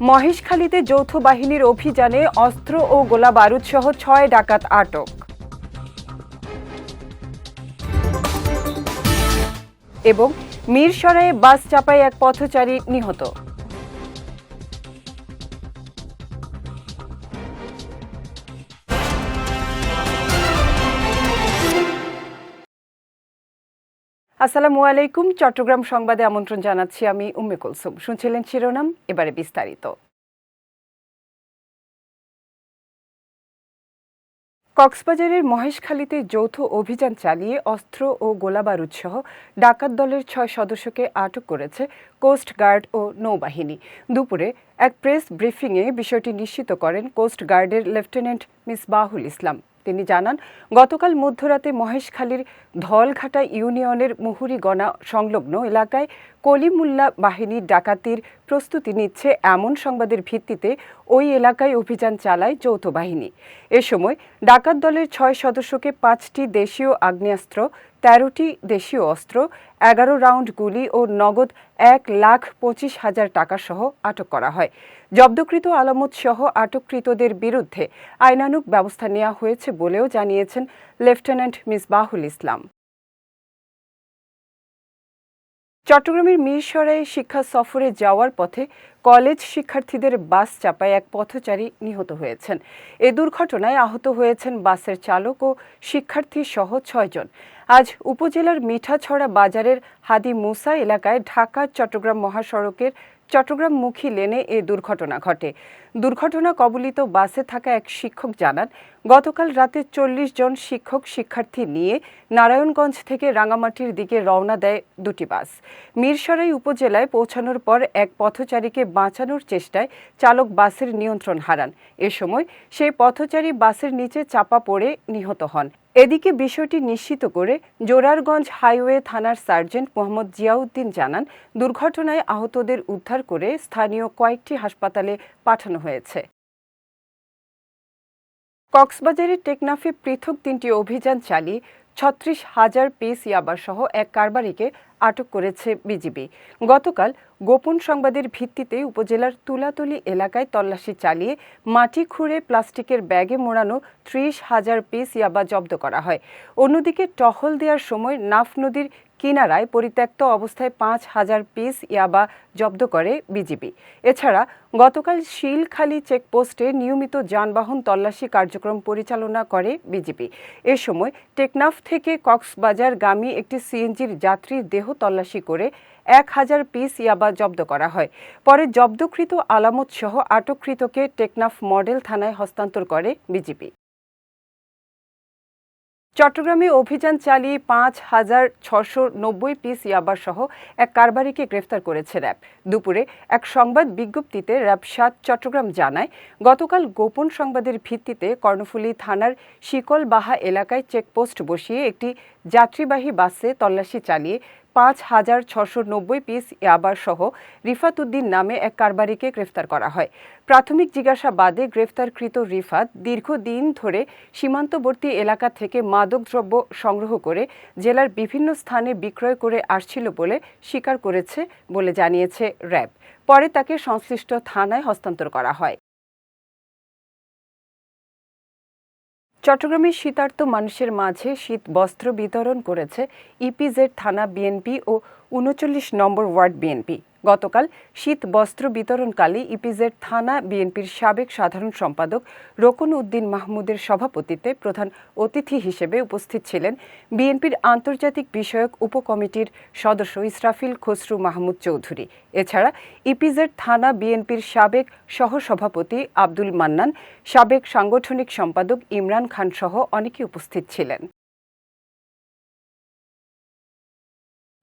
মহেশখালীতে যৌথ বাহিনীর অভিযানে অস্ত্র ও গোলা বারুদ সহ ছয় ডাকাত আটক। এবং মিরসরাইয়ে বাস চাপায় এক পথচারী নিহত। আসসালামু আলাইকুম। চট্টগ্রাম সংবাদে আমন্ত্রণ জানাচ্ছি আমি উম্মে কুলসুম। শুনছিলেন শিরোনাম? এবারে বিস্তারিত। কক্সবাজারের মহেশখালীতে যৌথ অভিযান চালিয়ে অস্ত্র ও গোলাবারুদ সহ ডাকাত দলের ছয় সদস্যকে আটক করেছে কোস্ট গার্ড ও নৌবাহিনী। দুপুরে এক প্রেস ব্রিফিংয়ে বিষয়টি নিশ্চিত করেন কোস্ট গার্ডের লেফটেন্যান্ট মিসবাহুল ইসলাম। তিনি জানান, গতকাল মধ্যরাতে মহেশখালীর ধলঘাটা ইউনিয়নের মুহুরিগণা সংলগ্ন এলাকায় কলিমুল্লা বাহিনীর ডাকাতির প্রস্তুতি নিচ্ছে এমন সংবাদের ভিত্তিতে ওই এলাকায় অভিযান চালায় যৌথ বাহিনী। এ সময় ডাকাত দলের ছয় সদস্যকে পাঁচটি দেশীয় আগ্নেয়াস্ত্র তেরোটি দেশীয় অস্ত্র, এগারো রাউন্ড গুলি ও নগদ এক লাখ পঁচিশ হাজার টাকা সহ আটক করা হয়। জব্দকৃত আলামত সহ আটককৃতদের বিরুদ্ধে আইনানুক ব্যবস্থা নেওয়া হয়েছে বলেও জানিয়েছেন লেফটেন্যান্ট মিসবাহুল ইসলাম। চট্টগ্রামের মিরসরাই শিক্ষা সফরে যাওয়ার পথে কলেজ শিক্ষার্থীদের বাস চাপায় এক পথচারী নিহত হয়েছেন। এ দুর্ঘটনায় আহত হয়েছেন বাসের চালক ও শিক্ষার্থী সহ ছয়জন আজ উপজেলার মিঠাছড়া বাজারের হাদি মুসা এলাকায় ঢাকা, চট্টগ্রাম মহাসড়কের চট্টগ্রামমুখী লেনে এ দুর্ঘটনা ঘটে। দুর্ঘটনা কবলিত বাসে থাকা এক শিক্ষক জানান, গতকাল রাতে চল্লিশ জন শিক্ষক শিক্ষার্থী নিয়ে নারায়ণগঞ্জ থেকে রাঙামাটির দিকে রওনা দেয় দুটি বাস। মিরসরাই উপজেলায় পৌঁছানোর পর এক পথচারীকে বাঁচানোর চেষ্টায় চালক বাসের নিয়ন্ত্রণ হারান। এ সময় সেই পথচারী বাসের নিচে চাপা পড়ে নিহত হন। এদিকে বিষয়টি নিশ্চিত করে জোরারগঞ্জ হাইওয়ে থানার সার্জেন্ট মোহাম্মদ জিয়াউদ্দিন জানান, দুর্ঘটনায় আহতদের উদ্ধার করে স্থানীয় কয়েকটি হাসপাতালে পাঠানো হয়েছে। কক্সবাজারের টেকনাফে পৃথক তিনটি অভিযান চালিয়ে ছত্রিশ হাজার পিস ইয়াবাসহ এক কারবারিকে আটক করেছে বিজিবি। গতকাল গোপন সংবাদের ভিত্তিতে উপজেলার তুলাতলি এলাকায় তল্লাশি চালিয়ে মাটি খুঁড়ে প্লাস্টিকের ব্যাগে মোড়ানো ত্রিশ হাজার পিস ইয়াবা জব্দ করা হয়। অন্যদিকে টহল দেওয়ার সময় নাফ নদীর কিনারায় পরিত্যক্ত অবস্থায় পাঁচ হাজার পিস ইয়াবা জব্দ করে বিজিবি। এছাড়া গতকাল শিলখালী চেকপোস্টে নিয়মিত যানবাহন তল্লাশি কার্যক্রম পরিচালনা করে বিজিবি। এ সময় টেকনাফ থেকে কক্সবাজার গামী একটি সিএনজির যাত্রীর দেহ তল্লাশি করে এক হাজার পিস ইয়াবা জব্দ করা হয়। পরে জব্দকৃত আলামত সহ আটককৃতকে টেকনাফ মডেল থানায় হস্তান্তর করে বিজিবি। চট্টগ্রামে অভিযান চালিয়ে পাঁচ হাজার ছশো নব্বই পিস ইয়াবা সহ এক কারবারিকে গ্রেফতার করেছে র্যাব। দুপুরে এক সংবাদ বিজ্ঞপ্তিতে র্যাব সাত চট্টগ্রাম জানায়, গতকাল গোপন সংবাদের ভিত্তিতে কর্ণফুলী থানার শিকলবাহা এলাকায় চেকপোস্ট বসিয়ে একটি যাত্রীবাহী বাসে তল্লাশি চালিয়ে পাঁচ হাজার ছশো নব্বই পিস ইয়াবার সহ রিফাত উদ্দিন নামে এক কারবারিকে গ্রেফতার করা হয়। প্রাথমিক জিজ্ঞাসাবাদে গ্রেফতারকৃত রিফাত দীর্ঘদিন ধরে সীমান্তবর্তী এলাকা থেকে মাদকদ্রব্য সংগ্রহ করে জেলার বিভিন্ন স্থানে বিক্রয় করে আসছিল বলে স্বীকার করেছে বলে জানিয়েছে র্যাব। পরে তাকে সংশ্লিষ্ট থানায় হস্তান্তর করা হয়। চট্টগ্রামের শীতার্ত মানুষের মাঝে শীত বস্ত্র বিতরণ করেছে ইপিজেড থানা বিএনপি ও উনচল্লিশ নম্বর ওয়ার্ড বিএনপি। গতকাল শীত বস্ত্র বিতরণকালে ইপিজেড থানা বিএনপির সাবেক সাধারণ সম্পাদক রোকন উদ্দিন মাহমুদের সভাপতিত্বে প্রধান অতিথি হিসেবে উপস্থিত ছিলেন বিএনপির আন্তর্জাতিক বিষয়ক উপকমিটির সদস্য ইসরাফিল খসরু মাহমুদ চৌধুরী। এছাড়া ইপিজেড থানা বিএনপির সাবেক সহসভাপতি আব্দুল মান্নান, সাবেক সাংগঠনিক সম্পাদক ইমরান খান সহ অনেকে উপস্থিত ছিলেন।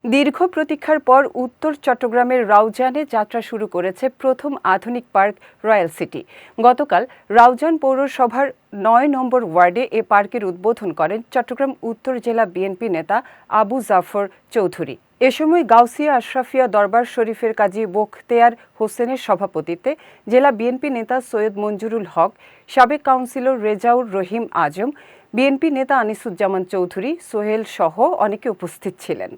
দীর্ঘ প্রতীক্ষার পর উত্তর চট্টগ্রামের রাউজানে যাত্রা শুরু করেছে প্রথম আধুনিক পার্ক রয়্যাল সিটি। গতকাল রাউজান পৌরসভার নয় নম্বর ওয়ার্ডে এ পার্কের উদ্বোধন করেন চট্টগ্রাম উত্তর জেলা বিএনপি নেতা আবু জাফর চৌধুরী। এ সময় গাউসিয়া আশরাফিয়া দরবার শরীফের কাজী বোখতেয়ার হোসেনের সভাপতিত্বে জেলা বিএনপি নেতা সৈয়দ মঞ্জুরুল হক, সাবেক কাউন্সিলর রেজাউর রহিম আজম, বিএনপি নেতা আনিসুজ্জামান চৌধুরী, সোহেল সহ অনেকে উপস্থিত ছিলেন।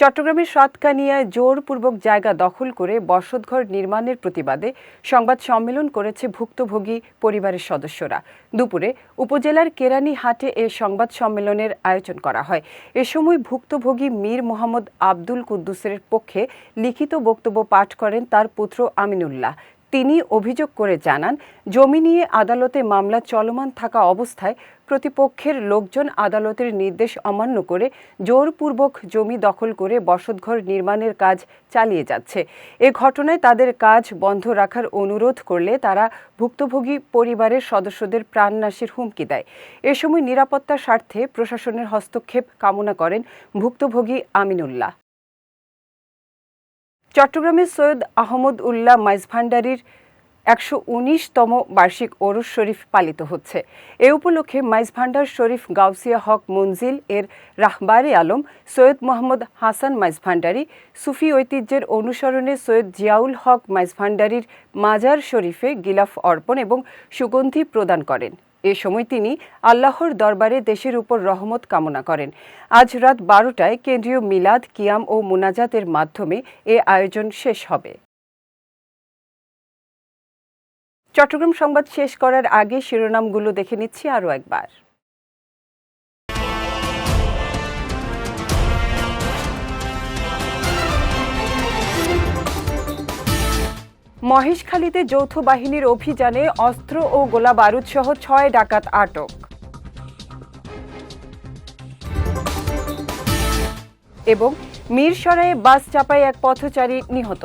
চট্টগ্রামের সাতকানিয়ায় জোরপূর্বক জায়গা দখল করে বসতঘর নির্মাণের প্রতিবাদে সংবাদ সম্মেলন করেছে ভুক্তভোগী পরিবারের সদস্যরা। দুপুরে উপজেলার কেরানী হাটে এ সংবাদ সম্মেলনের আয়োজন করা হয়। এ সময় ভুক্তভোগী মীর মোহাম্মদ আব্দুল কুদ্দুসের পক্ষে লিখিত বক্তব্য পাঠ করেন তার পুত্র আমিনুল্লাহ। তিনি অভিযোগ করে জানান, জমি নিয়ে আদালতে মামলা চলমান থাকা অবস্থায় প্রতিপক্ষের লোকজন আদালতের নির্দেশ অমান্য করে জোরপূর্বক জমি দখল করে বসতঘর নির্মাণের কাজ চালিয়ে যাচ্ছে। এ ঘটনায় তাদের কাজ বন্ধ রাখার অনুরোধ করলে তারা ভুক্তভোগী পরিবারের সদস্যদের প্রাণনাশের হুমকি দেয়। এ সময় নিরাপত্তার স্বার্থে প্রশাসনের হস্তক্ষেপ কামনা করেন ভুক্তভোগী আমিনুল্লাহ। চট্টগ্রামের সৈয়দ আহমদ উল্লাহ মাইজভান্ডারির একশো উনিশতম বার্ষিক ওরস শরীফ পালিত হচ্ছে। এ উপলক্ষে মাইজভান্ডার শরীফ গাউসিয়া হক মঞ্জিল এর রাহবারে আলম, সৈয়দ মোহাম্মদ হাসান মাইজভান্ডারি সুফি ঐতিহ্যের অনুসরণে সৈয়দ জিয়াউল হক মাইজভান্ডারির মাজার শরীফে গিলাফ অর্পণ এবং সুগন্ধি প্রদান করেন। এ সময় তিনি আল্লাহর দরবারে দেশের উপর রহমত কামনা করেন। আজ রাত বারোটায় কেন্দ্রীয় মিলাদ, কিয়াম ও মোনাজাতের মাধ্যমে এ আয়োজন শেষ হবে। চট্টগ্রাম সংবাদ শেষ করার আগে শিরোনামগুলো দেখে নিচ্ছি আরও একবার। মহেশখালীতে যৌথ বাহিনীর অভিযানে অস্ত্র ও গোলা বারুদ সহ ছয় ডাকাত আটক। এবং মিরসরাইয়ে বাস চাপায় এক পথচারী নিহত।